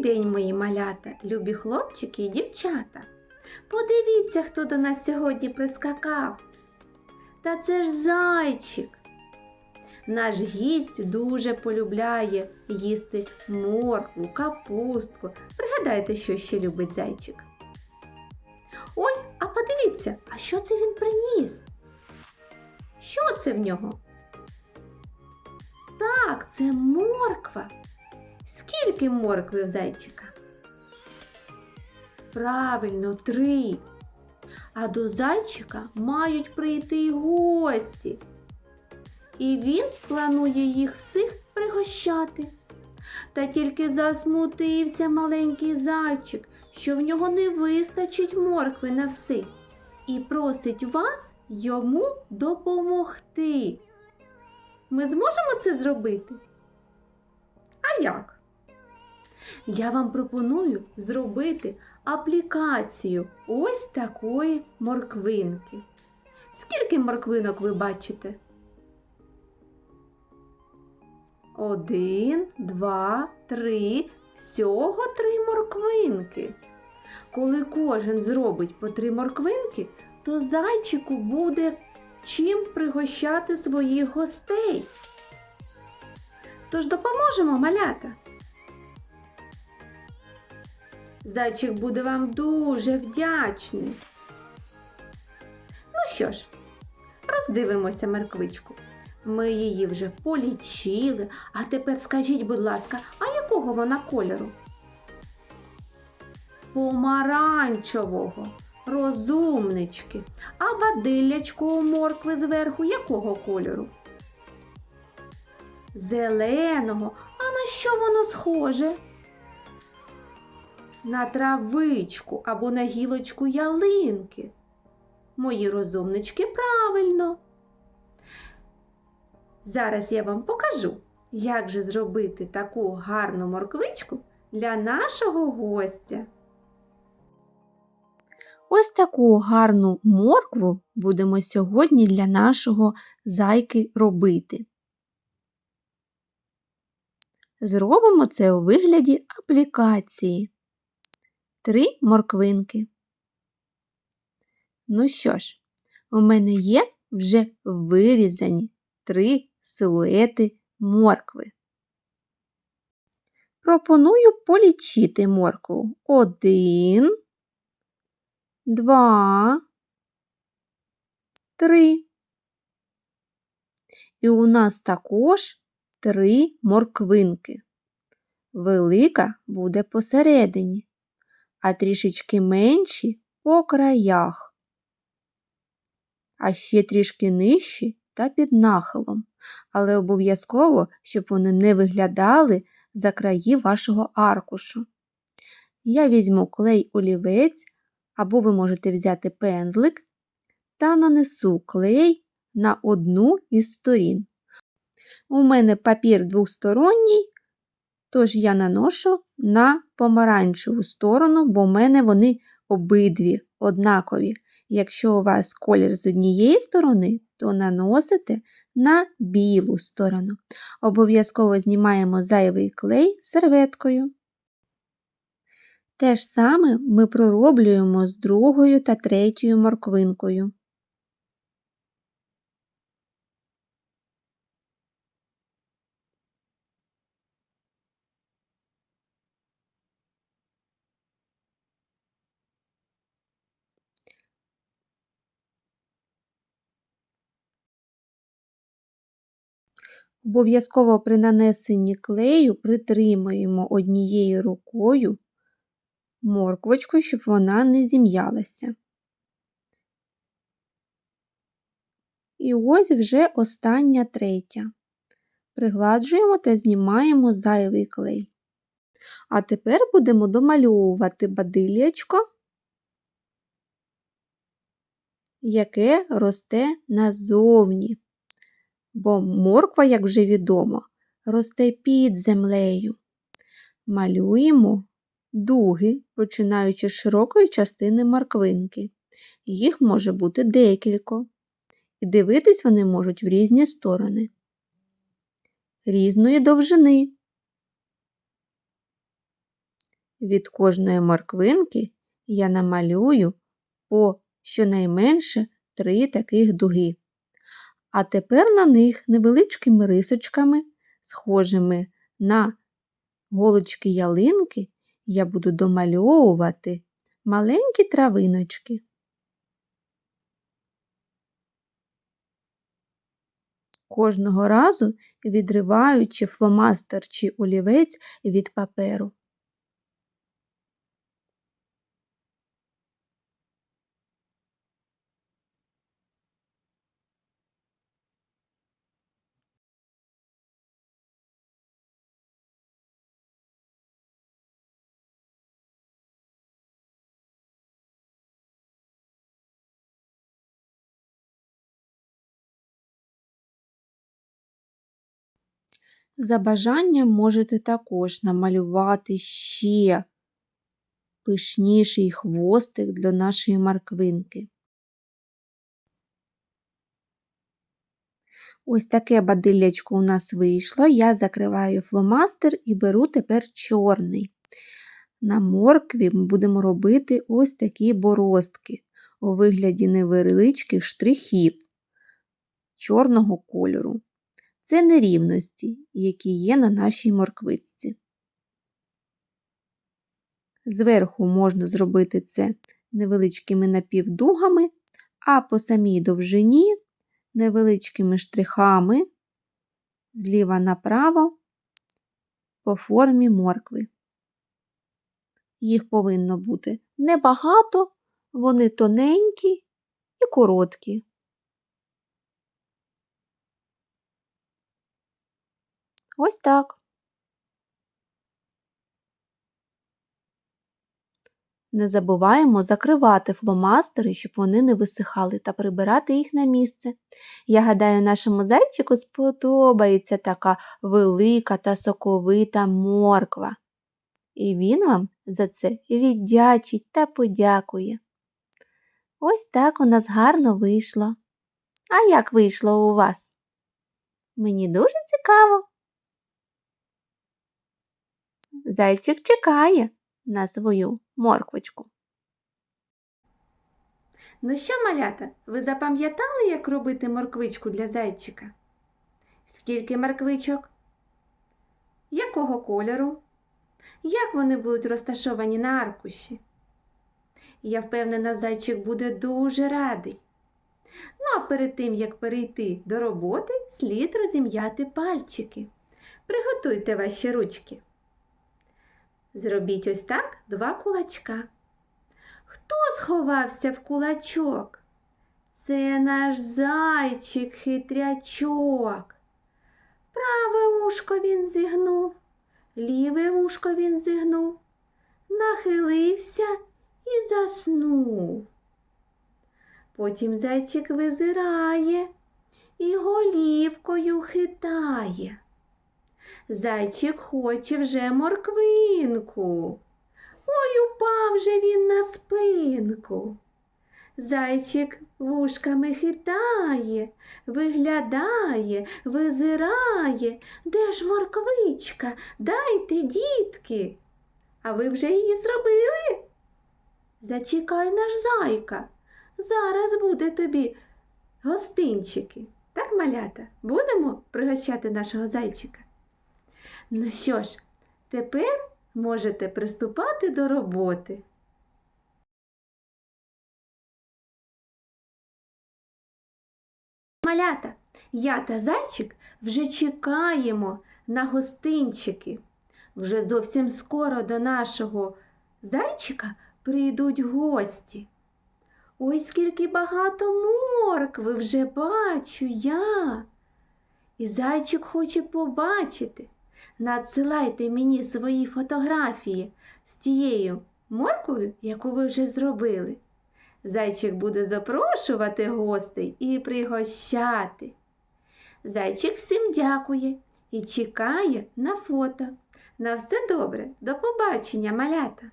день, мої малята, любі хлопчики і дівчата. Подивіться, хто до нас сьогодні прискакав. Та це ж зайчик. Наш гість дуже полюбляє їсти моркву, капустку. Пригадайте, що ще любить зайчик. Ой, а подивіться, а що це він приніс? Що це в нього? Так, це морква. Скільки моркви в зайчика? Правильно, три. А до зайчика мають прийти гості. І він планує їх всіх пригощати. Та тільки засмутився маленький зайчик, що в нього не вистачить моркви на всіх, і просить вас йому допомогти. Ми зможемо це зробити? А як? Я вам пропоную зробити аплікацію ось такої морквинки. Скільки морквинок ви бачите? Один, два, три. Всього три морквинки. Коли кожен зробить по три морквинки, то зайчику буде чим пригощати своїх гостей. Тож допоможемо малята. Зайчик буде вам дуже вдячний. Ну що ж, роздивимося морквичку. Ми її вже полічили, а тепер скажіть, будь ласка, а якого вона кольору? Помаранчевого, розумнички. А бадиллячко у моркви зверху якого кольору? Зеленого. А на що воно схоже? На травичку або на гілочку ялинки. Мої розумнички правильно. Зараз я вам покажу, як же зробити таку гарну морквичку для нашого гостя. Ось таку гарну моркву будемо сьогодні для нашого зайки робити. Зробимо це у вигляді аплікації. Три морквинки. Ну що ж, у мене є вже вирізані три силуети моркви. Пропоную полічити моркву. Один, два, три. І у нас також три морквинки. Велика буде посередині, а трішечки менші по краях, а ще трішки нижчі та під нахилом, але обов'язково, щоб вони не виглядали за краї вашого аркушу. Я візьму клей олівець, або ви можете взяти пензлик та нанесу клей на одну із сторін. У мене папір двосторонній, тож я наношу на помаранчеву сторону, бо в мене вони обидві однакові. Якщо у вас колір з однієї сторони, то наносите на білу сторону. Обов'язково знімаємо зайвий клей серветкою. Те ж саме ми пророблюємо з другою та третьою морквинкою. Обов'язково при нанесенні клею притримуємо однією рукою морквочку, щоб вона не зім'ялася. І ось вже остання третя. Пригладжуємо та знімаємо зайвий клей. А тепер будемо домальовувати бадилячко, яке росте назовні бо морква, як вже відомо, росте під землею. Малюємо дуги, починаючи з широкої частини морквинки. Їх може бути декілька. І дивитись вони можуть в різні сторони, різної довжини. Від кожної морквинки я намалюю по щонайменше три таких дуги. А тепер на них невеличкими рисочками, схожими на голочки ялинки, я буду домальовувати маленькі травиночки. Кожного разу відриваючи фломастер чи олівець від паперу. За бажанням можете також намалювати ще пишніший хвостик для нашої морквинки. Ось таке бадиллячко у нас вийшло. Я закриваю фломастер і беру тепер чорний. На моркві ми будемо робити ось такі боростки у вигляді невеличких штрихів чорного кольору. Це нерівності, які є на нашій морквичці. Зверху можна зробити це невеличкими напівдугами, а по самій довжині невеличкими штрихами зліва направо по формі моркви. Їх повинно бути небагато, вони тоненькі і короткі. Ось так. Не забуваємо закривати фломастери, щоб вони не висихали, та прибирати їх на місце. Я гадаю, нашому зайчику сподобається така велика та соковита морква. І він вам за це віддячить та подякує. Ось так у нас гарно вийшло. А як вийшло у вас? Мені дуже цікаво. Зайчик чекає на свою морквочку. Ну що, малята, ви запам'ятали, як робити морквичку для зайчика? Скільки морквичок? Якого кольору? Як вони будуть розташовані на аркуші? Я впевнена, зайчик буде дуже радий. Ну, а перед тим, як перейти до роботи, слід розім'яти пальчики. Приготуйте ваші ручки. Зробіть ось так два кулачка. Хто сховався в кулачок? Це наш зайчик хитрячок. Праве ушко він зігнув, ліве ушко він зігнув, нахилився і заснув. Потім зайчик визирає і голівкою хитає. Зайчик хоче вже морквинку. Ой, упав же він на спинку. Зайчик вушками хитає, виглядає, визирає. Де ж морквичка? Дайте, дітки. А ви вже її зробили? Зачекай наш зайка. Зараз буде тобі гостинчики. Так, малята, будемо пригощати нашого зайчика? Ну що ж, тепер можете приступати до роботи. Малята, я та зайчик вже чекаємо на гостинчики. Вже зовсім скоро до нашого зайчика прийдуть гості. Ой, скільки багато моркви вже бачу я. І зайчик хоче побачити. Надсилайте мені свої фотографії з тією морквою, яку ви вже зробили. Зайчик буде запрошувати гостей і пригощати. Зайчик всім дякує і чекає на фото. На все добре, до побачення, малята!